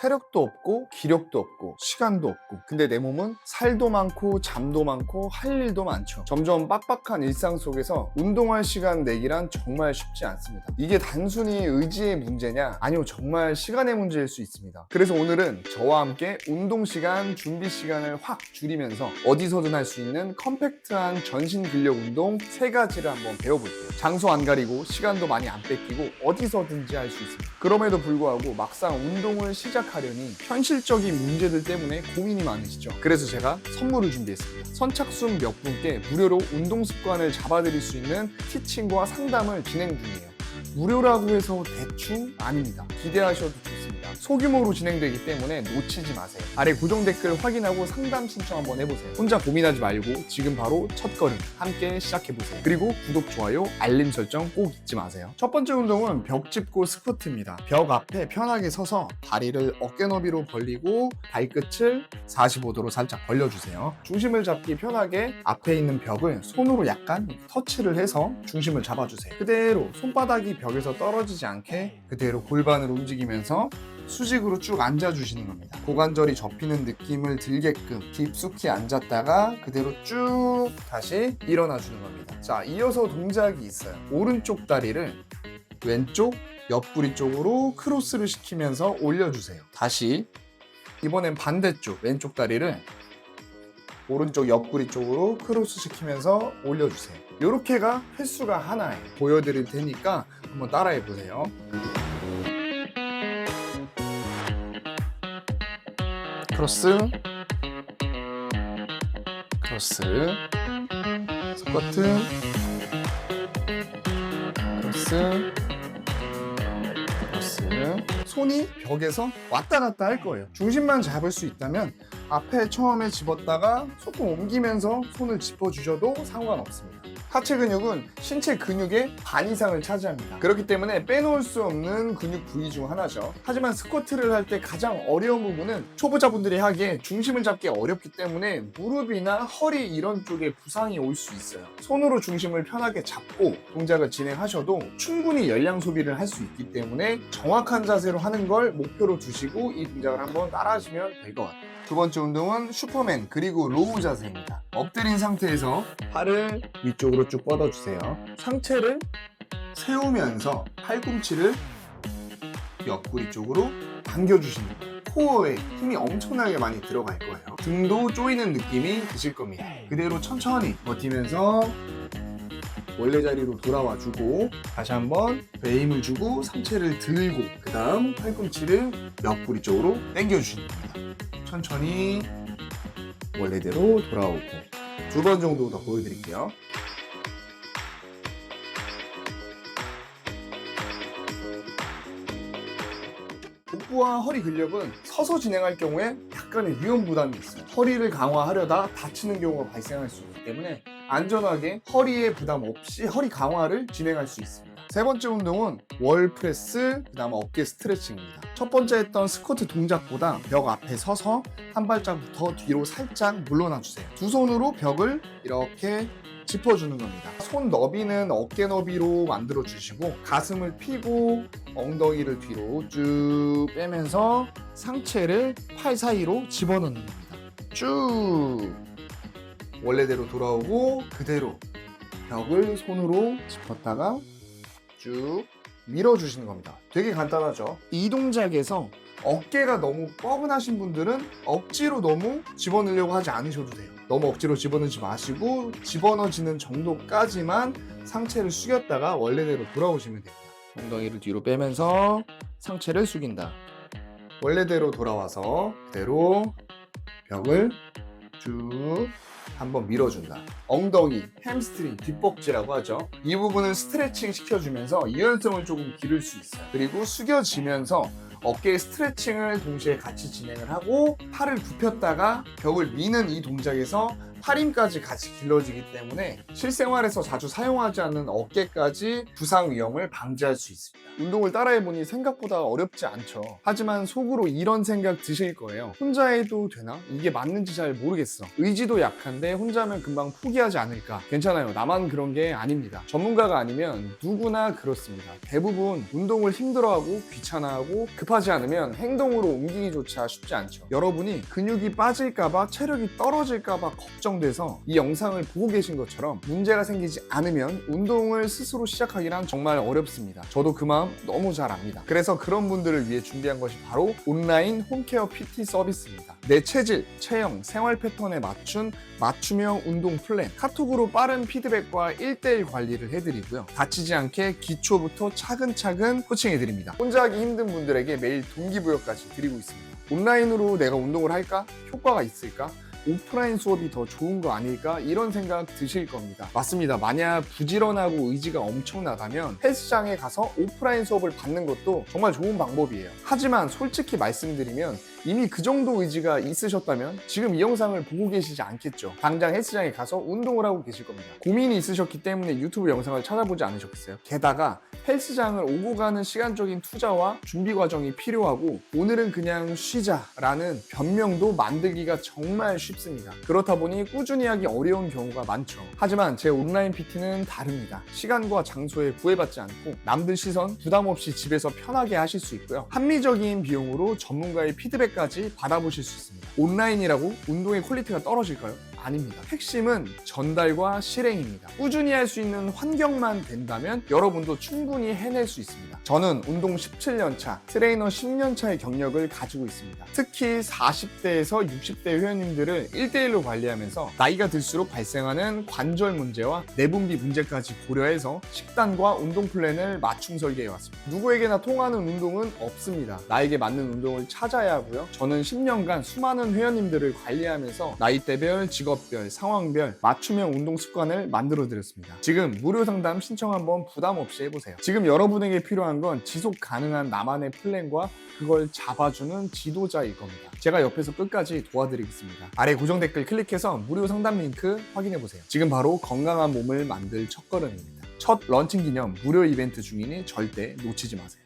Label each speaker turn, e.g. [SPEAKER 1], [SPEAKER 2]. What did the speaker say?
[SPEAKER 1] 체력도 없고 기력도 없고 시간도 없고. 근데 내 몸은 살도 많고 잠도 많고 할 일도 많죠. 점점 빡빡한 일상 속에서 운동할 시간 내기란 정말 쉽지 않습니다. 이게 단순히 의지의 문제냐? 아니요 정말 시간의 문제일 수 있습니다. 그래서 오늘은 저와 함께 운동 시간 준비 시간을 확 줄이면서 어디서든 할 수 있는 컴팩트한 전신 근력 운동 세 가지를 한번 배워볼게요. 장소 안 가리고 시간도 많이 안 뺏기고 어디서든지 할 수 있습니다. 그럼에도 불구하고 막상 운동을 시작 하려니 현실적인 문제들 때문에 고민이 많으시죠. 그래서 제가 선물을 준비했습니다. 선착순 몇 분께 무료로 운동 습관을 잡아드릴 수 있는 티칭과 상담을 진행 중이에요. 무료라고 해서 대충 아닙니다. 기대하셔도 좋습니다. 소규모로 진행되기 때문에 놓치지 마세요. 아래 고정 댓글 확인하고 상담 신청 한번 해보세요. 혼자 고민하지 말고 지금 바로 첫 걸음 함께 시작해보세요. 그리고 구독, 좋아요, 알림 설정 꼭 잊지 마세요. 첫 번째 운동은 벽 짚고 스쿼트입니다. 벽 앞에 편하게 서서 다리를 어깨 너비로 벌리고 발끝을 45도로 살짝 벌려주세요. 중심을 잡기 편하게 앞에 있는 벽을 손으로 약간 터치를 해서 중심을 잡아주세요. 그대로 손바닥이 벽에서 떨어지지 않게 그대로 골반을 움직이면서 수직으로 쭉 앉아주시는 겁니다. 고관절이 접히는 느낌을 들게끔 깊숙이 앉았다가 그대로 쭉 다시 일어나 주는 겁니다. 자, 이어서 동작이 있어요. 오른쪽 다리를 왼쪽 옆구리 쪽으로 크로스를 시키면서 올려주세요. 다시 이번엔 반대쪽 왼쪽 다리를 오른쪽 옆구리 쪽으로 크로스 시키면서 올려주세요. 이렇게가 횟수가 하나예요. 보여드릴 테니까 한번 따라해 보세요. 크로스, 크로스, 스쿼트, 크로스, 크로스. 손이 벽에서 왔다 갔다 할 거예요. 중심만 잡을 수 있다면 앞에 처음에 집었다가 조금 옮기면서 손을 짚어주셔도 상관없습니다. 하체 근육은 신체 근육의 반 이상을 차지합니다. 그렇기 때문에 빼놓을 수 없는 근육 부위 중 하나죠. 하지만 스쿼트를 할 때 가장 어려운 부분은 초보자분들이 하기에 중심을 잡기 어렵기 때문에 무릎이나 허리 이런 쪽에 부상이 올 수 있어요. 손으로 중심을 편하게 잡고 동작을 진행하셔도 충분히 열량 소비를 할 수 있기 때문에 정확한 자세로 하는 걸 목표로 두시고 이 동작을 한번 따라하시면 될 것 같아요. 두 번째 운동은 슈퍼맨 그리고 로우 자세입니다. 엎드린 상태에서 팔을 위쪽으로 쭉 뻗어주세요. 상체를 세우면서 팔꿈치를 옆구리 쪽으로 당겨주시는 거예요. 코어에 힘이 엄청나게 많이 들어갈 거예요. 등도 조이는 느낌이 드실 겁니다. 그대로 천천히 버티면서 원래 자리로 돌아와 주고 다시 한번 배 힘을 주고 상체를 들고 그 다음 팔꿈치를 옆구리 쪽으로 당겨 주시는 겁니다. 천천히 원래대로 돌아오고 두 번 정도 더 보여드릴게요. 복부와 허리 근력은 서서 진행할 경우에 약간의 위험 부담이 있어요. 허리를 강화하려다 다치는 경우가 발생할 수 있기 때문에 안전하게 허리에 부담 없이 허리 강화를 진행할 수 있습니다. 세 번째 운동은 월 프레스, 그 다음 어깨 스트레칭입니다. 첫 번째 했던 스쿼트 동작보다 벽 앞에 서서 한 발짝 더 뒤로 살짝 물러나 주세요. 두 손으로 벽을 이렇게 짚어주는 겁니다. 손 너비는 어깨 너비로 만들어 주시고 가슴을 펴고 엉덩이를 뒤로 쭉 빼면서 상체를 팔 사이로 집어넣는 겁니다. 쭉 원래대로 돌아오고 그대로 벽을 손으로 짚었다가 쭉 밀어주시는 겁니다. 되게 간단하죠? 이 동작에서 어깨가 너무 뻐근하신 분들은 억지로 너무 집어넣으려고 하지 않으셔도 돼요. 너무 억지로 집어넣지 마시고 집어넣어지는 정도까지만 상체를 숙였다가 원래대로 돌아오시면 됩니다. 엉덩이를 뒤로 빼면서 상체를 숙인다. 원래대로 돌아와서 그대로 벽을 쭉 한번 밀어준다. 엉덩이, 햄스트링, 뒷벅지라고 하죠. 이 부분을 스트레칭 시켜주면서 유연성을 조금 기를 수 있어요. 그리고 숙여지면서 어깨 스트레칭을 동시에 같이 진행을 하고 팔을 굽혔다가 벽을 미는 이 동작에서 팔 힘까지 같이 길러지기 때문에 실생활에서 자주 사용하지 않는 어깨까지 부상 위험을 방지할 수 있습니다. 운동을 따라해보니 생각보다 어렵지 않죠. 하지만 속으로 이런 생각 드실 거예요. 혼자 해도 되나? 이게 맞는지 잘 모르겠어. 의지도 약한데 혼자면 금방 포기하지 않을까? 괜찮아요. 나만 그런 게 아닙니다. 전문가가 아니면 누구나 그렇습니다. 대부분 운동을 힘들어하고 귀찮아하고 급하지 않으면 행동으로 옮기기조차 쉽지 않죠. 여러분이 근육이 빠질까봐 체력이 떨어질까봐 걱정 돼서 이 영상을 보고 계신 것처럼 문제가 생기지 않으면 운동을 스스로 시작하기란 정말 어렵습니다. 저도 그 마음 너무 잘 압니다. 그래서 그런 분들을 위해 준비한 것이 바로 온라인 홈케어 PT 서비스입니다. 내 체질, 체형, 생활 패턴에 맞춘 맞춤형 운동 플랜, 카톡으로 빠른 피드백과 1대1 관리를 해드리고요. 다치지 않게 기초부터 차근차근 코칭해드립니다. 혼자 하기 힘든 분들에게 매일 동기부여까지 드리고 있습니다. 온라인으로 내가 운동을 할까? 효과가 있을까? 오프라인 수업이 더 좋은 거 아닐까? 이런 생각 드실 겁니다. 맞습니다. 만약 부지런하고 의지가 엄청나다면 헬스장에 가서 오프라인 수업을 받는 것도 정말 좋은 방법이에요. 하지만 솔직히 말씀드리면 이미 그 정도 의지가 있으셨다면 지금 이 영상을 보고 계시지 않겠죠. 당장 헬스장에 가서 운동을 하고 계실 겁니다. 고민이 있으셨기 때문에 유튜브 영상을 찾아보지 않으셨겠어요? 게다가 헬스장을 오고 가는 시간적인 투자와 준비 과정이 필요하고 오늘은 그냥 쉬자라는 변명도 만들기가 정말 쉽습니다. 그렇다 보니 꾸준히 하기 어려운 경우가 많죠. 하지만 제 온라인 PT는 다릅니다. 시간과 장소에 구애받지 않고 남들 시선 부담 없이 집에서 편하게 하실 수 있고요. 합리적인 비용으로 전문가의 피드백까지 받아보실 수 있습니다. 온라인이라고 운동의 퀄리티가 떨어질까요? 아닙니다. 핵심은 전달과 실행입니다. 꾸준히 할 수 있는 환경만 된다면 여러분도 충분히 해낼 수 있습니다. 저는 운동 17년 차, 트레이너 10년 차의 경력을 가지고 있습니다. 특히 40대에서 60대 회원님들을 1대1로 관리하면서 나이가 들수록 발생하는 관절 문제와 내분비 문제까지 고려해서 식단과 운동 플랜을 맞춤 설계해 왔습니다. 누구에게나 통하는 운동은 없습니다. 나에게 맞는 운동을 찾아야 하고요. 저는 10년간 수많은 회원님들을 관리하면서 나이대별, 직업별, 상황별 맞춤형 운동 습관을 만들어 드렸습니다. 지금 무료 상담 신청 한번 부담 없이 해보세요. 지금 여러분에게 필요한 건 지속 가능한 나만의 플랜과 그걸 잡아주는 지도자일 겁니다. 제가 옆에서 끝까지 도와드리겠습니다. 아래 고정 댓글 클릭해서 무료 상담 링크 확인해 보세요. 지금 바로 건강한 몸을 만들 첫걸음입니다. 첫 런칭 기념 무료 이벤트 중이니 절대 놓치지 마세요.